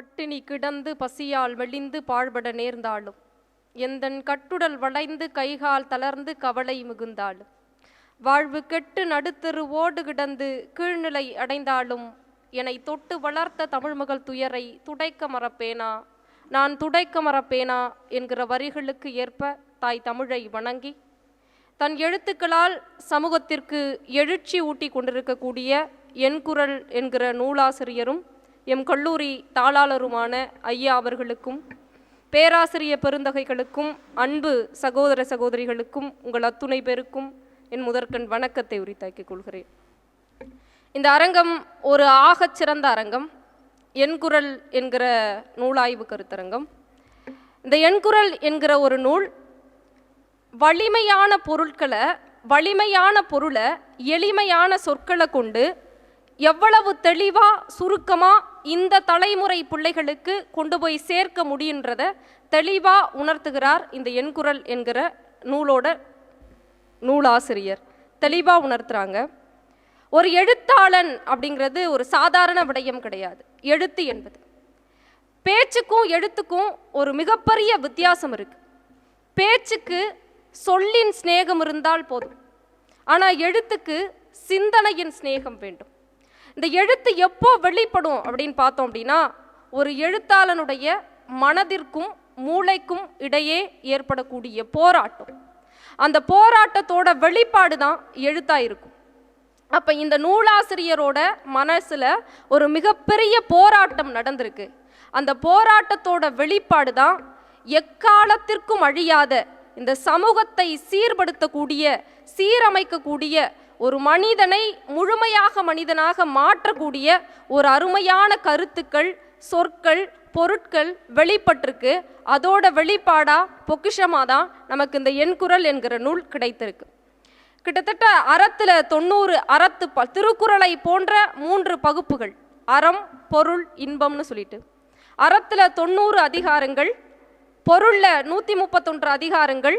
பட்டினி கிடந்து பசியால் மெலிந்து பாழ்பட நேர்ந்தாலும் எந்தன் கட்டுடல் வளைந்து கைகால் தளர்ந்து கவலை மிகுந்தாலும் வாழ்வு கெட்டு நடுத்தெருவோடு கிடந்து கீழ்நிலை அடைந்தாலும் என்னை தொட்டு வளர்த்த தமிழ்மகள் துயரை துடைக்க மறப்பேனா? நான் துடைக்க மறப்பேனா? என்கிற வரிகளுக்கு ஏற்ப தாய் தமிழை வணங்கி தன் எழுத்துக்களால் சமூகத்திற்கு எழுச்சி ஊட்டி கொண்டிருக்கக்கூடிய என் குரல் என்கிற நூலாசிரியரும் எம் கல்லூரி தாளாளருமான ஐயா அவர்களுக்கும் பேராசிரிய பெருந்தகைகளுக்கும் அன்பு சகோதர சகோதரிகளுக்கும் உங்கள் அத்துணை பேருக்கும் என் முதற்கண் வணக்கத்தை உரித்தாக்கிக் கொள்கிறேன். இந்த அரங்கம் ஒரு ஆகச் சிறந்த அரங்கம். எண்குரல் என்கிற நூலாய்வு கருத்தரங்கம். இந்த எண்குரல் என்கிற ஒரு நூல் வலிமையான பொருட்களை வலிமையான பொருளை எளிமையான சொற்களை கொண்டு எவ்வளவு தெளிவாக சுருக்கமாக இந்த தலைமுறை பிள்ளைகளுக்கு கொண்டு போய் சேர்க்க முடியுன்றத தெளிவாக உணர்த்துகிறார் இந்த எண்குரல் என்கிற நூலோட நூலாசிரியர். தெளிவாக உணர்த்துறாங்க. ஒரு எழுத்தாளன் அப்படிங்கிறது ஒரு சாதாரண விடயம் கிடையாது. எழுத்து என்பது. பேச்சுக்கும் எழுத்துக்கும் ஒரு மிகப்பெரிய வித்தியாசம் இருக்குது பேச்சுக்கு சொல்லின் சிநேகம் இருந்தால் போதும். ஆனால் எழுத்துக்கு சிந்தனையின் சிநேகம் வேண்டும். இந்த எழுத்து எப்போ வெளிப்படும் அப்படின்னு பார்த்தோம் அப்படின்னா ஒரு எழுத்தாளனுடைய மனதிற்கும் மூளைக்கும் இடையே ஏற்படக்கூடிய போராட்டம். அந்த போராட்டத்தோட வெளிப்பாடு தான் எழுத்தாக இருக்கும். அப்போ இந்த நூலாசிரியரோட மனசில் ஒரு மிகப்பெரிய போராட்டம் நடந்திருக்கு. அந்த போராட்டத்தோட வெளிப்பாடு தான் எக்காலத்திற்கும் அழியாத இந்த சமூகத்தை சீர்படுத்தக்கூடிய சீரமைக்கக்கூடிய ஒரு மனிதனை முழுமையாக மனிதனாக மாற்றக்கூடிய ஒரு அருமையான கருத்துக்கள் சொற்கள் பொருட்கள் வெளிப்பட்டிருக்கு. அதோட வெளிப்பாடாக பொக்கிஷமாக தான் நமக்கு இந்த எண்குரல் என்கிற நூல் கிடைத்திருக்கு. கிட்டத்தட்ட அறத்தில் தொண்ணூறு அறத்து ப திருக்குறளை போன்ற மூன்று பகுப்புகள் அறம் பொருள் இன்பம்னு சொல்லிட்டு. அறத்தில் தொண்ணூறு அதிகாரங்கள் பொருளில் நூற்றி முப்பத்தொன்று அதிகாரங்கள்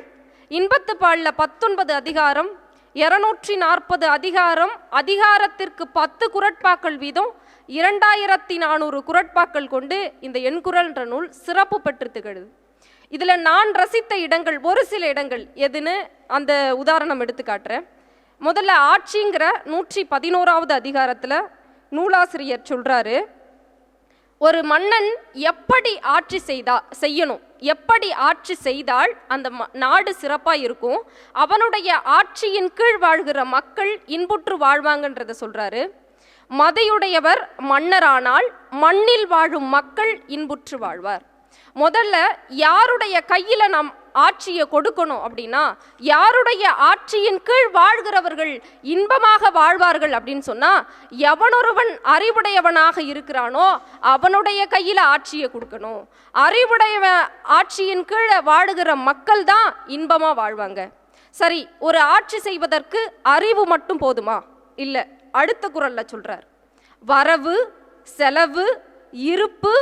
இன்பத்து பாலில் பத்தொன்பது அதிகாரம் இருநூற்றி நாற்பது அதிகாரம் அதிகாரத்திற்கு பத்து குரட்பாக்கள் வீதம் இரண்டாயிரத்தி நானூறு குரட்பாக்கள் கொண்டு இந்த எண்குரல்ன்ற நூல் சிறப்பு பெற்று திகழுது. இதில் நான் ரசித்த இடங்கள் ஒரு சில இடங்கள் எதுன்னு அந்த உதாரணம் எடுத்து காட்டுறேன். முதல்ல ஆட்சிங்கிற நூற்றி பதினோராவது அதிகாரத்தில் நூலாசிரியர் சொல்கிறாரு ஒரு மன்னன் எப்படி ஆட்சி செய்தா செய்யணும்? எப்படி ஆட்சி செய்தால் அந்த ம- நாடு சிறப்பாக இருக்கும் அவனுடைய ஆட்சியின் கீழ் வாழ்கிற மக்கள் இன்புற்று வாழ்வாங்கன்றத சொல்கிறாரு மதையுடையவர் மன்னரானால் மண்ணில் வாழும் மக்கள் இன்புற்று வாழ்வார். முதல்ல யாருடைய கையில் நாம் ஆட்சியை கொடுக்கணும் அப்படின்னா யாருடைய ஆட்சியின் கீழ் வாழ்கிறவர்கள் இன்பமாக வாழ்வார்கள் அப்படின்னு சொன்னால் எவனொருவன் அறிவுடையவனாக இருக்கிறானோ அவனுடைய கையில் ஆட்சியை கொடுக்கணும். அறிவுடையவ ஆட்சியின் கீழே வாழுகிற மக்கள் தான் இன்பமாக வாழ்வாங்க. சரி ஒரு ஆட்சி செய்வதற்கு அறிவு மட்டும் போதுமா? இல்லை அடுத்த குரலில் சொல்கிறார் வரவு செலவு இருப்பு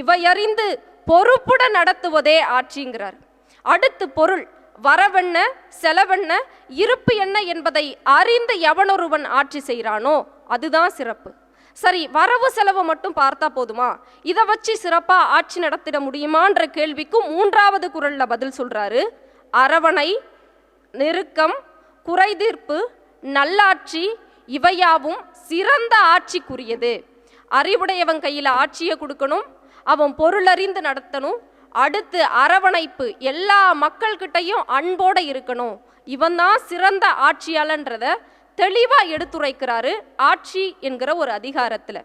இவையறிந்து பொறுப்புடன் நடத்துவதே ஆட்சிங்கிறார். அடுத்து பொருள் வரவென்ன செலவென்ன இருப்பு என்ன என்பதை அறிந்து எவனொருவன் ஆட்சி செய்கிறானோ அதுதான் சிறப்பு. சரி வரவு செலவு மட்டும் பார்த்தா போதுமா? இதை வச்சு சிறப்பா ஆட்சி நடத்திட முடியுமான்ற கேள்விக்கும் மூன்றாவது குரல்ல பதில் சொல்றாரு. அரவணை நெருக்கம் குறைதீர்ப்பு நல்லாட்சி இவையாவும் சிறந்த ஆட்சிக்குரியது. அறிவுடையவன் கையில் ஆட்சியை கொடுக்கணும் அவன் பொருளறிந்து நடத்தணும் அடுத்து அரவணைப்பு. எல்லா மக்கள்கிட்டையும் அன்போட இருக்கணும். இவன் தான் சிறந்த ஆட்சியாளன்றத தெளிவாக எடுத்துரைக்கிறாரு ஆட்சி என்கிற ஒரு அதிகாரத்தில்.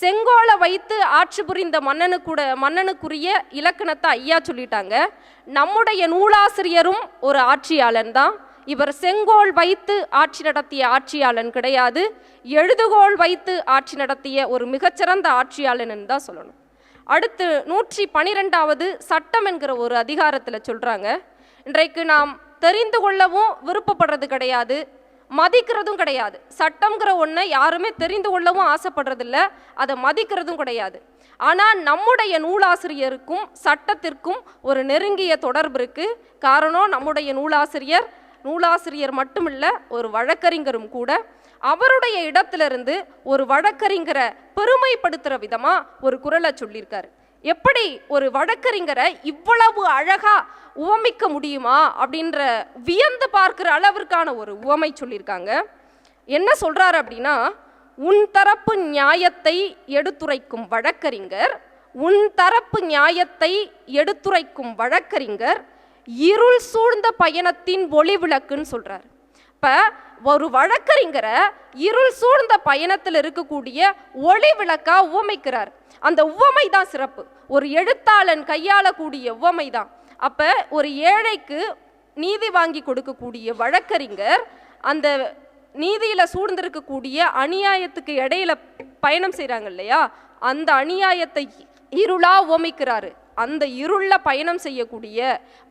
செங்கோலை வைத்து ஆட்சி புரிந்த கூட மன்னனுக்குரிய இலக்கணத்தை ஐயா சொல்லிட்டாங்க. நம்முடைய நூலாசிரியரும் ஒரு ஆட்சியாளன் தான். இவர் செங்கோல் வைத்து ஆட்சி நடத்திய ஆட்சியாளன் கிடையாது. எழுதுகோல் வைத்து ஆட்சி நடத்திய ஒரு மிகச்சிறந்த ஆட்சியாளன் தான் சொல்லணும். அடுத்து நூற்றி பனிரெண்டாவது சட்டம் என்கிற ஒரு அதிகாரத்தில் சொல்கிறாங்க இன்றைக்கு நாம் தெரிந்து கொள்ளவும் விருப்பப்படுறது கிடையாது மதிக்கிறதும் கிடையாது. சட்டம்ங்கிற ஒன்றை யாருமே தெரிந்து கொள்ளவும் ஆசைப்படுறதில்ல அதை மதிக்கிறதும் கிடையாது. ஆனால் நம்முடைய நூலாசிரியருக்கும் சட்டத்திற்கும் ஒரு நெருங்கிய தொடர்பு இருக்கு. காரணம் நம்முடைய நூலாசிரியர் நூலாசிரியர் மட்டுமில்ல ஒரு வழக்கறிஞரும் கூட அவருடைய இடத்திலிருந்து ஒரு வழக்கறிஞரை பெருமைப்படுத்துகிற விதமாக ஒரு குரலை சொல்லியிருக்காரு. எப்படி ஒரு வழக்கறிஞரை இவ்வளவு அழகா உவமிக்க முடியுமா அப்படின்ற வியந்து பார்க்கிற அளவிற்கான ஒரு உவமை சொல்லியிருக்காங்க. என்ன சொல்றாரு அப்படின்னா உன் தரப்பு நியாயத்தை எடுத்துரைக்கும் வழக்கறிஞர் உன் தரப்பு நியாயத்தை எடுத்துரைக்கும் வழக்கறிஞர் இருள் சூழ்ந்த பயணத்தின் ஒளி விளக்குன்னு சொல்றாரு. இப்போ ஒரு வழக்கறிஞரை இருள் சூழ்ந்த பயணத்தில் இருக்கக்கூடிய ஒளி விளக்கா உவமைக்கிறார். அந்த உவமை தான் சிறப்பு. ஒரு எழுத்தாளன் கையாளக்கூடிய உவமை தான் அப்ப ஒரு ஏழைக்கு நீதி வாங்கி கொடுக்கக்கூடிய வழக்கறிஞர் அந்த நீதியில சூழ்ந்திருக்கக்கூடிய அநியாயத்துக்கு இடையில பயணம் செய்றாங்க இல்லையா? அந்த அநியாயத்தை இருளா உவமைக்கிறாரு. அந்த இருளில் பயணம் செய்யக்கூடிய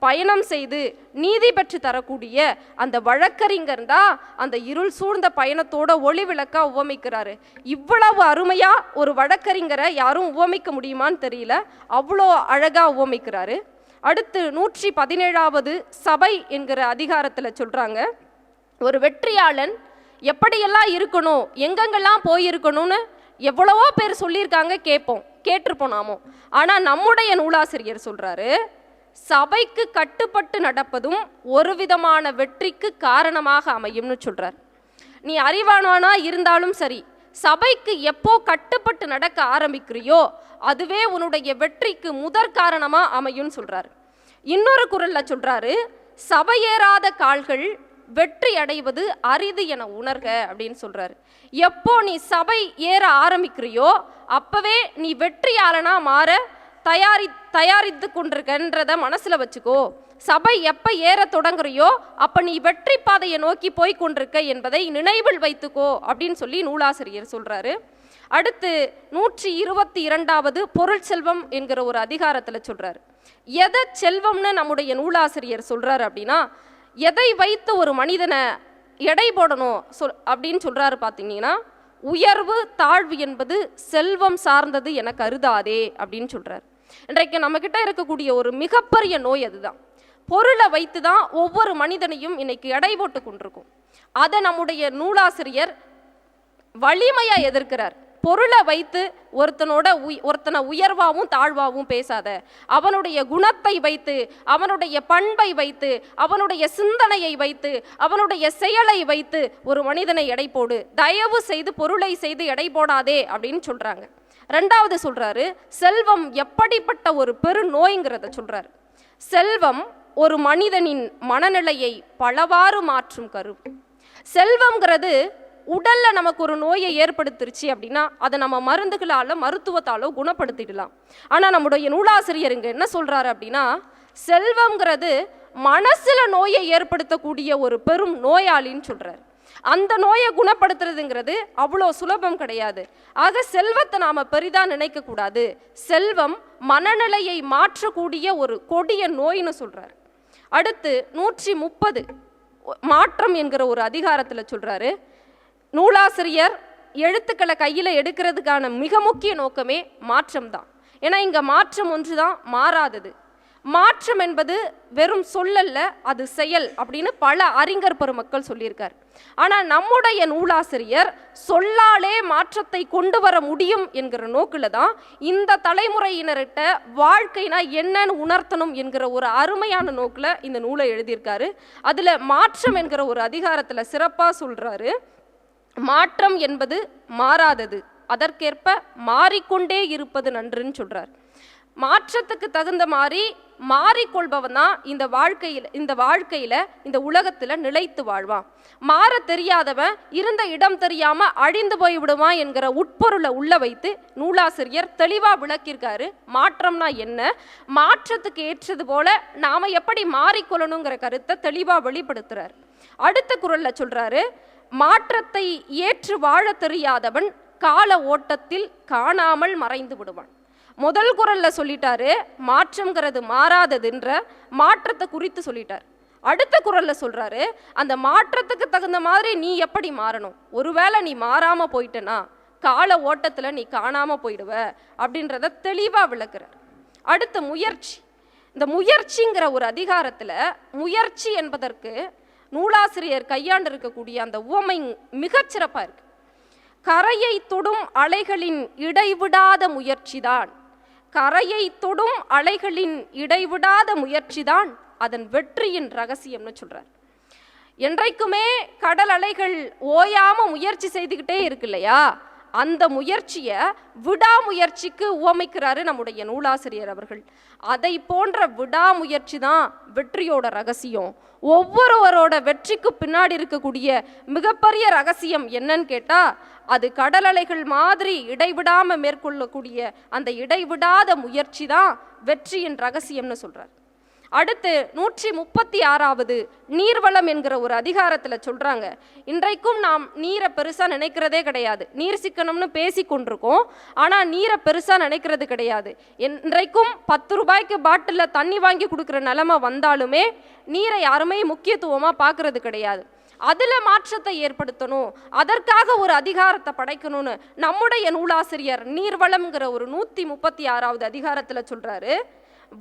பயணம் செய்து நீதி பெற்று தரக்கூடிய அந்த வழக்கறிஞர் தான் அந்த இருள் சூழ்ந்த பயணத்தோட ஒளி விளக்கா உவமிக்கிறாரு. இவ்வளவு அருமையாக ஒரு வழக்கறிஞரை யாரும் உவமிக்க முடியுமான்னு தெரியல. அவ்வளோ அழகாக உவமிக்கிறாரு. அடுத்து நூற்றி பதினேழாவது சபை என்கிற அதிகாரத்தில் சொல்கிறாங்க ஒரு வெற்றியாளன் எப்படியெல்லாம் இருக்கணும் எங்கெங்கெல்லாம் போயிருக்கணும்னு எவ்வளவோ பேர் சொல்லியிருக்காங்க கேட்போம். கேட்டிருப்போம் நாமும் ஆனால் நம்முடைய நூலாசிரியர் சொல்கிறாரு சபைக்கு கட்டுப்பட்டு நடப்பதும் ஒரு விதமான வெற்றிக்கு காரணமாக அமையும்னு சொல்கிறார் நீ அறிவானவனா இருந்தாலும் சரி சபைக்கு எப்போ கட்டுப்பட்டு நடக்க ஆரம்பிக்கிறியோ அதுவே உன்னுடைய வெற்றிக்கு முதற் காரணமாக அமையும்னு சொல்கிறாரு இன்னொரு குரலில் சொல்கிறாரு சபையேறாத கால்கள் வெற்றி அடைவது அரிது என உணர்க அப்படின்னு சொல்கிறாரு எப்போ நீ சபை ஏற ஆரம்பிக்கிறியோ அப்பவே நீ வெற்றியாளனா மாற தயாரி தயாரித்து கொண்டிருக்கன்றத மனசுல வச்சுக்கோ. சபை எப்ப ஏற தொடங்குறியோ அப்ப நீ வெற்றி பாதையை நோக்கி போய் கொண்டிருக்க என்பதை நினைவில் வைத்துக்கோ அப்படின்னு சொல்லி நூலாசிரியர் சொல்றாரு. அடுத்து நூற்றி இருபத்தி இரண்டாவது பொருள் செல்வம் என்கிற ஒரு அதிகாரத்துல சொல்றாரு. எதை செல்வம்னு நம்முடைய நூலாசிரியர் சொல்றாரு அப்படின்னா எதை வைத்து ஒரு மனிதனை எடை போடணும் சொல் அப்படின்னு சொல்றாரு பார்த்தீங்கன்னா உயர்வு தாழ்வு என்பது செல்வம் சார்ந்தது என கருதாதே அப்படின்னு சொல்கிறார் இன்றைக்கு நம்மக்கிட்ட இருக்கக்கூடிய ஒரு மிகப்பெரிய நோய் அதுதான். பொருளை வைத்து தான் ஒவ்வொரு மனிதனையும் இன்னைக்கு எடை போட்டு கொண்டிருக்கும். அதை நம்முடைய நூலாசிரியர் வலிமையாக எதிர்க்கிறார். பொருளை வைத்து ஒருத்தனோட உய் ஒருத்தனை உயர்வாகவும் தாழ்வாகவும் பேசாத. அவனுடைய குணத்தை வைத்து அவனுடைய பண்பை வைத்து அவனுடைய சிந்தனையை வைத்து அவனுடைய செயலை வைத்து ஒரு மனிதனை எடை போடு. தயவு செய்து பொருளை செய்து எடை போடாதே அப்படின்னு சொல்கிறாங்க ரெண்டாவது சொல்கிறாரு செல்வம் எப்படிப்பட்ட ஒரு பெரு நோய்ங்கிறத சொல்கிறார் செல்வம் ஒரு மனிதனின் மனநிலையை பலவாறு மாற்றும் கரு செல்வம்ங்கிறது உடலில் நமக்கு ஒரு நோயை ஏற்படுத்திருச்சு அப்படின்னா அதை நம்ம மருந்துகளால் மருத்துவத்தாலோ குணப்படுத்திடலாம். ஆனால் நம்முடைய நூலாசிரியர் இங்கே என்ன சொல்கிறாரு அப்படின்னா செல்வம்ங்கிறது மனசில் நோயை ஏற்படுத்தக்கூடிய ஒரு பெரும் நோயாளின்னு சொல்கிறார் அந்த நோயை குணப்படுத்துறதுங்கிறது அவ்வளோ சுலபம் கிடையாது. ஆக செல்வத்தை நாம் பெரிதாக நினைக்கக்கூடாது. செல்வம் மனநிலையை மாற்றக்கூடிய ஒரு கொடிய நோய்னு சொல்கிறார் அடுத்து நூற்றி முப்பது மாற்றம் என்கிற ஒரு அதிகாரத்தில் சொல்கிறாரு நூலாசிரியர் எழுத்துக்களை கையில் எடுக்கிறதுக்கான மிக முக்கிய நோக்கமே மாற்றம் தான் ஏன்னா இங்கே மாற்றம் ஒன்று தான் மாறாதது. மாற்றம் என்பது வெறும் சொல்லல்ல அது செயல் அப்படின்னு பல அறிஞர் பெருமக்கள் சொல்லியிருக்கார். ஆனால் நம்முடைய நூலாசிரியர் சொல்லாலே மாற்றத்தை கொண்டு வர முடியும் என்கிற நோக்கில் தான் இந்த தலைமுறையினர்கிட்ட வாழ்க்கைனா என்னன்னு உணர்த்தணும் என்கிற ஒரு அருமையான நோக்கில் இந்த நூலை எழுதியிருக்காரு. அதில் மாற்றம் என்கிற ஒரு அதிகாரத்தில் சிறப்பாக சொல்கிறாரு மாற்றம் என்பது மாறாதது. அதற்கேற்ப மாறிக்கொண்டே இருப்பது நன்றுன்னு சொல்கிறார் மாற்றத்துக்கு தகுந்த மாதிரி மாறிக்கொள்பவன் தான் இந்த வாழ்க்கையில் இந்த வாழ்க்கையில் இந்த உலகத்தில் நிலைத்து வாழ்வான். மாற தெரியாதவன் இருந்த இடம் தெரியாம அழிந்து போய் விடுவான் என்கிற உட்பொருளை உள்ள வைத்து நூலாசிரியர் தெளிவாக விளக்கியிருக்காரு. மாற்றம்னா என்ன? மாற்றத்துக்கு ஏற்றது போல நாம எப்படி மாறிக்கொள்ளணுங்கிற கருத்தை தெளிவாக வெளிப்படுத்துறார். அடுத்த குரல்ல சொல்றாரு மாற்றத்தை ஏற்று வாழ தெரியாதவன் கால ஓட்டத்தில் காணாமல் மறைந்து விடுவான். முதல் குரல்ல சொல்லிட்டாரு மாற்றம்ங்கிறது மாறாததுன்ற மாற்றத்தை குறித்து சொல்லிட்டார். அடுத்த குரல்ல சொல்றாரு அந்த மாற்றத்துக்கு தகுந்த மாதிரி நீ எப்படி மாறணும்? ஒருவேளை நீ மாறாம போயிட்டனா கால ஓட்டத்துல நீ காணாம போயிடுவ அப்படின்றத தெளிவா விளக்குறார். அடுத்த முயற்சி. இந்த முயற்சிங்கிற ஒரு அதிகாரத்துல முயற்சி என்பதற்கு நூலாசிரியர் கையாண்டு இருக்கக்கூடிய அந்த உவமை மிகச்சிறப்பாக இருக்கு. கரையை தொடும் அலைகளின் இடைவிடாத முயற்சிதான். கரையை தொடும் அலைகளின் இடைவிடாத முயற்சிதான் அதன் வெற்றியின் ரகசியம்னு சொல்கிறார் என்றைக்குமே கடல் அலைகள் ஓயாம முயற்சி செய்துக்கிட்டே இருக்கு இல்லையா? அந்த முயற்சியை விடாமுயற்சிக்கு உவமைக்கிறாரு நம்முடைய நூலாசிரியர் அவர்கள். அதை போன்ற விடாமுயற்சி தான் வெற்றியோட ரகசியம். ஒவ்வொருவரோட வெற்றிக்கு பின்னாடி இருக்கக்கூடிய மிகப்பெரிய ரகசியம் என்னன்னு கேட்டால் அது கடல் அலைகள் மாதிரி இடைவிடாமல் மேற்கொள்ளக்கூடிய அந்த இடைவிடாத முயற்சி தான் வெற்றியின் ரகசியம்னு சொல்கிறார் அடுத்து நூற்றி முப்பத்தி ஆறாவது நீர்வளம் என்கிற ஒரு அதிகாரத்தில் சொல்கிறாங்க இன்றைக்கும் நாம் நீரை பெருசாக நினைக்கிறதே கிடையாது. நீர் சிக்கனம்னு பேசி கொண்டிருக்கோம். ஆனால் நீரை பெருசாக நினைக்கிறது கிடையாது. இன்றைக்கும் பத்து ரூபாய்க்கு பாட்டிலில் தண்ணி வாங்கி கொடுக்குற நிலமை வந்தாலுமே நீரை யாருமே முக்கியத்துவமாக பார்க்கறது கிடையாது. அதில் மாற்றத்தை ஏற்படுத்தணும். அதற்காக ஒரு அதிகாரத்தை படைக்கணும்னு நம்முடைய நூலாசிரியர் நீர்வளம்ங்கிற ஒரு நூற்றி முப்பத்தி ஆறாவது அதிகாரத்தில் சொல்கிறாரு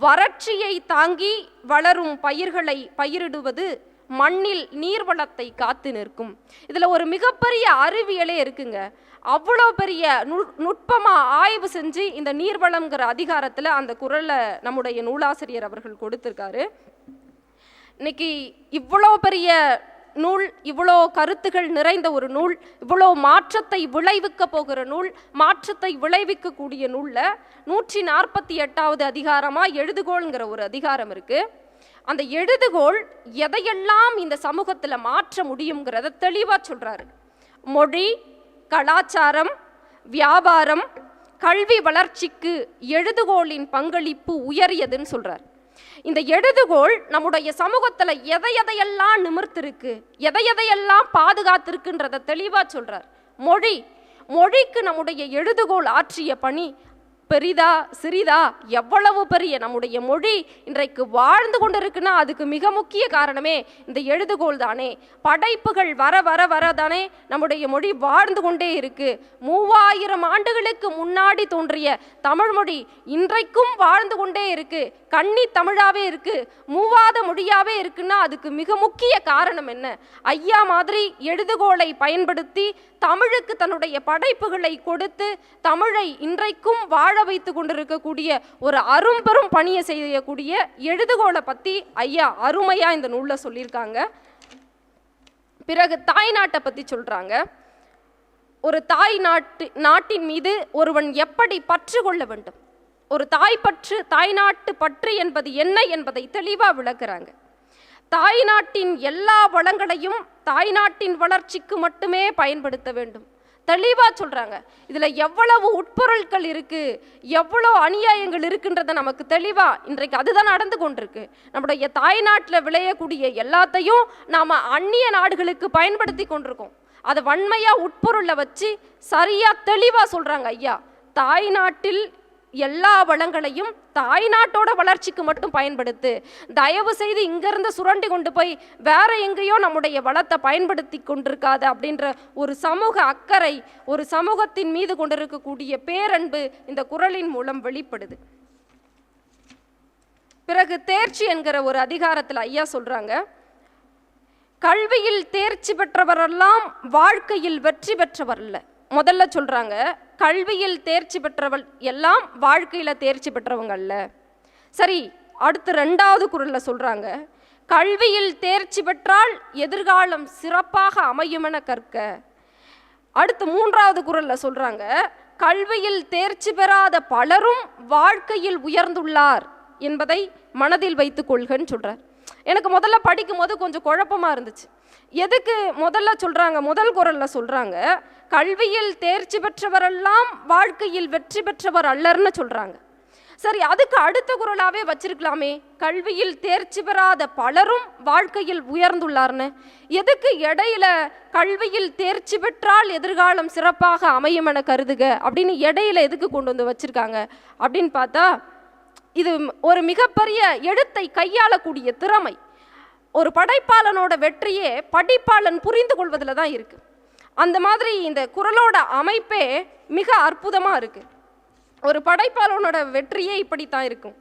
வறட்சியை தாங்கி வளரும் பயிர்களை பயிரிடுவது மண்ணில் நீர்வளத்தை காத்து நிற்கும். இதில் ஒரு மிகப்பெரிய அறிவியலே இருக்குங்க. அவ்வளோ பெரிய நு நுட்பமாக ஆய்வு செஞ்சு இந்த நீர்வளம்ங்கிற அதிகாரத்தில் அந்த குரலை நம்முடைய நூலாசிரியர் அவர்கள் கொடுத்துருக்காரு. இன்னைக்கு இவ்வளோ பெரிய நூல் இவ்வளோ கருத்துகள் நிறைந்த ஒரு நூல் இவ்வளோ மாற்றத்தை விளைவிக்க போகிற நூல் மாற்றத்தை விளைவிக்கக்கூடிய நூலில் நூற்றி நாற்பத்தி எட்டாவது அதிகாரமாக எழுதுகோள்ங்கிற ஒரு அதிகாரம் இருக்குது அந்த எழுதுகோள் எதையெல்லாம் இந்த சமூகத்தில் மாற்ற முடியுங்கிறத தெளிவாக சொல்கிறாரு மொழி கலாச்சாரம் வியாபாரம் கல்வி வளர்ச்சிக்கு எழுதுகோளின் பங்களிப்பு உயரியதுன்னு சொல்கிறார் இந்த எழுதுகோள் நம்முடைய சமூகத்தில் எதை எதையெல்லாம் நிமிர்த்திருக்கு எதை எதையெல்லாம் பாதுகாத்திருக்குன்றத தெளிவாக சொல்கிறார் மொழி மொழிக்கு நம்முடைய எழுதுகோள் ஆற்றிய பணி பெரிதா சிறிதா எவ்வளவு பெரிய நம்முடைய மொழி இன்றைக்கு வாழ்ந்து கொண்டிருக்குன்னா அதுக்கு மிக முக்கிய காரணமே இந்த எழுதுகோள் தானே. படைப்புகள் வர வர வர தானே நம்முடைய மொழி வாழ்ந்து கொண்டே இருக்கு. மூவாயிரம் ஆண்டுகளுக்கு முன்னாடி தோன்றிய தமிழ் மொழி இன்றைக்கும் வாழ்ந்து கொண்டே இருக்கு. கன்னி தமிழாவே இருக்கு. மூவாத மொழியாவே இருக்குன்னா அதுக்கு மிக முக்கிய காரணம் என்ன? ஐயா மாதிரி எழுதுகோளை பயன்படுத்தி தமிழுக்கு தன்னுடைய படைப்புகளை கொடுத்து தமிழை இன்றைக்கும் வாழ வைத்து கொண்டிருக்கக்கூடிய ஒரு அரும்பெரும் பணியை செய்யக்கூடிய எழுதுகோளை பற்றி ஐயா அருமையா இந்த நூலில் சொல்லியிருக்காங்க. பிறகு தாய் நாட்டை பற்றி சொல்றாங்க. ஒரு தாய் நாட்டு நாட்டின் மீது ஒருவன் எப்படி பற்று கொள்ள வேண்டும்? ஒரு தாய் பற்று தாய் நாட்டு பற்று என்பது என்ன என்பதை தெளிவாக விளக்குறாங்க. தாய் நாட்டின் எல்லா வளங்களையும் தாய் நாட்டின் வளர்ச்சிக்கு மட்டுமே பயன்படுத்த வேண்டும். தெளிவாக சொல்கிறாங்க இதில் எவ்வளவு உட்பொருட்கள் இருக்குது எவ்வளோ அநியாயங்கள் இருக்குன்றத நமக்கு தெளிவாக இன்றைக்கு அதுதான் நடந்து கொண்டிருக்கு. நம்முடைய தாய்நாட்டில் விளையக்கூடிய எல்லாத்தையும் நாம் அந்நிய நாடுகளுக்கு பயன்படுத்தி கொண்டிருக்கோம். அதை வன்மையாக உட்பொருளை வச்சு சரியாக தெளிவாக சொல்கிறாங்க ஐயா. தாய்நாட்டில் எல்லா வளங்களையும் தாய் நாட்டோட வளர்ச்சிக்கு மட்டும் பயன்படுத்து தயவு செய்து இங்கிருந்து சுரண்டி கொண்டு போய் வேற எங்கேயோ நம்முடைய வளத்தை பயன்படுத்தி கொண்டிருக்காது அப்படின்ற ஒரு சமூக அக்கறை ஒரு சமூகத்தின் மீது கொண்டிருக்கக்கூடிய பேரன்பு இந்த குரலின் மூலம் வெளிப்படுது. பிறகு தேர்ச்சி என்கிற ஒரு அதிகாரத்தில் ஐயா சொல்றாங்க கல்வியில் தேர்ச்சி பெற்றவரெல்லாம் வாழ்க்கையில் வெற்றி பெற்றவர் இல்லை முதல்ல சொல்றாங்க கல்வியில் தேர்ச்சி பெற்றவள் எல்லாம் வாழ்க்கையில் தேர்ச்சி பெற்றவங்க அல்ல. சரி அடுத்து ரெண்டாவது குரலில் சொல்கிறாங்க கல்வியில் தேர்ச்சி பெற்றால் எதிர்காலம் சிறப்பாக அமையுமென கற்க. அடுத்து மூன்றாவது குரலில் சொல்கிறாங்க கல்வியில் தேர்ச்சி பெறாத பலரும் வாழ்க்கையில் உயர்ந்துள்ளார் என்பதை மனதில் வைத்து கொள்கன்னு சொல்கிறார் எனக்கு முதல்ல படிக்கும் போது கொஞ்சம் குழப்பமாக இருந்துச்சு. எதுக்கு முதல்ல சொல்கிறாங்க முதல் குரலில் சொல்கிறாங்க கல்வியில் தேர்ச்சி பெற்றவரெல்லாம் வாழ்க்கையில் வெற்றி பெற்றவர் அல்லர்னு சொல்கிறாங்க சரி அதுக்கு அடுத்த குரலாகவே வச்சிருக்கலாமே. கல்வியில் தேர்ச்சி பெறாத பலரும் வாழ்க்கையில் உயர்ந்துள்ளார்னு. எதுக்கு இடையில கல்வியில் தேர்ச்சி பெற்றால் எதிர்காலம் சிறப்பாக அமையும் என கருதுக? அப்படின்னு இடையில எதுக்கு கொண்டு வந்து வச்சிருக்காங்க? அப்படின்னு பார்த்தா இது ஒரு மிகப்பெரிய எழுத்தை கையாளக்கூடிய திறமை. ஒரு படைப்பாளனோட வெற்றியே படிப்பாளன் புரிந்து கொள்வதில் தான் இருக்குது அந்த மாதிரி இந்த குரலோட அமைப்பே மிக அற்புதமாக இருக்குது ஒரு படைப்பாளனோட வெற்றியே இப்படித்தான் இருக்கும்.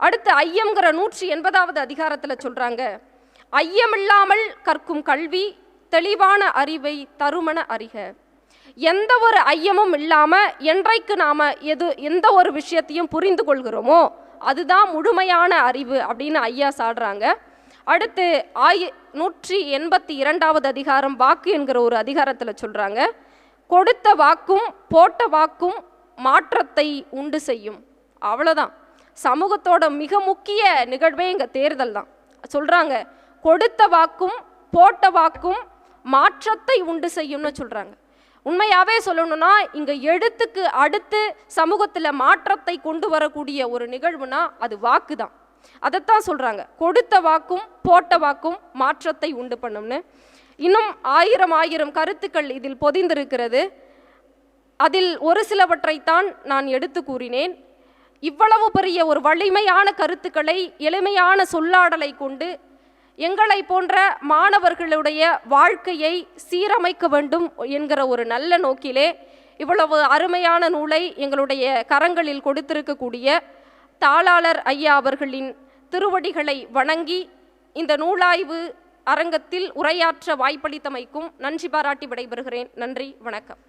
அடுத்து ஐயம்ங்கிற நூற்றி எண்பதாவது அதிகாரத்தில் சொல்கிறாங்க ஐயமில்லாமல் கற்கும் கல்வி தெளிவான அறிவை தருமண அறிக. எந்த ஒரு ஐயமும் இல்லாமல் என்றைக்கு நாம் எது எந்த ஒரு விஷயத்தையும் புரிந்து கொள்கிறோமோ அதுதான் முழுமையான அறிவு அப்படின்னு ஐயா சாடுறாங்க. அடுத்து ஆயி நூற்றி எண்பத்தி இரண்டாவது அதிகாரம் வாக்கு என்கிற ஒரு அதிகாரத்தில் சொல்கிறாங்க கொடுத்த வாக்கும் போட்ட வாக்கும் மாற்றத்தை உண்டு செய்யும். அவ்வளோதான் சமூகத்தோட மிக முக்கிய நிகழ்வே இங்கே தேர்தல் தான். சொல்கிறாங்க கொடுத்த வாக்கும் போட்ட வாக்கும் மாற்றத்தை உண்டு செய்யும்னு சொல்கிறாங்க உண்மையாகவே சொல்லணும்னா இங்கே எழுத்துக்கு அடுத்து சமூகத்தில் மாற்றத்தை கொண்டு வரக்கூடிய ஒரு நிகழ்வுனா அது வாக்கு தான் அதைத்தான் சொல்கிறாங்க கொடுத்த வாக்கும் போட்ட வாக்கும் மாற்றத்தை உண்டு பண்ணும்னு. இன்னும் ஆயிரம் ஆயிரம் கருத்துக்கள் இதில் பொதிந்திருக்கிறது. அதில் ஒரு சிலவற்றைத்தான் நான் எடுத்து கூறினேன். இவ்வளவு பெரிய ஒரு வலிமையான கருத்துக்களை எளிமையான சொல்லாடலை கொண்டு எங்களை போன்ற மாணவர்களுடைய வாழ்க்கையை சீரமைக்க வேண்டும் என்கிற ஒரு நல்ல நோக்கிலே இவ்வளவு அருமையான நூலை எங்களுடைய கரங்களில் கொடுத்திருக்கக்கூடிய தாளாளர் ஐயா அவர்களின் திருவடிகளை வணங்கி இந்த நூலாய்வு அரங்கத்தில் உரையாற்ற வாய்ப்பளித்தமைக்கும் நன்றி பாராட்டி விடைபெறுகிறேன். நன்றி வணக்கம்.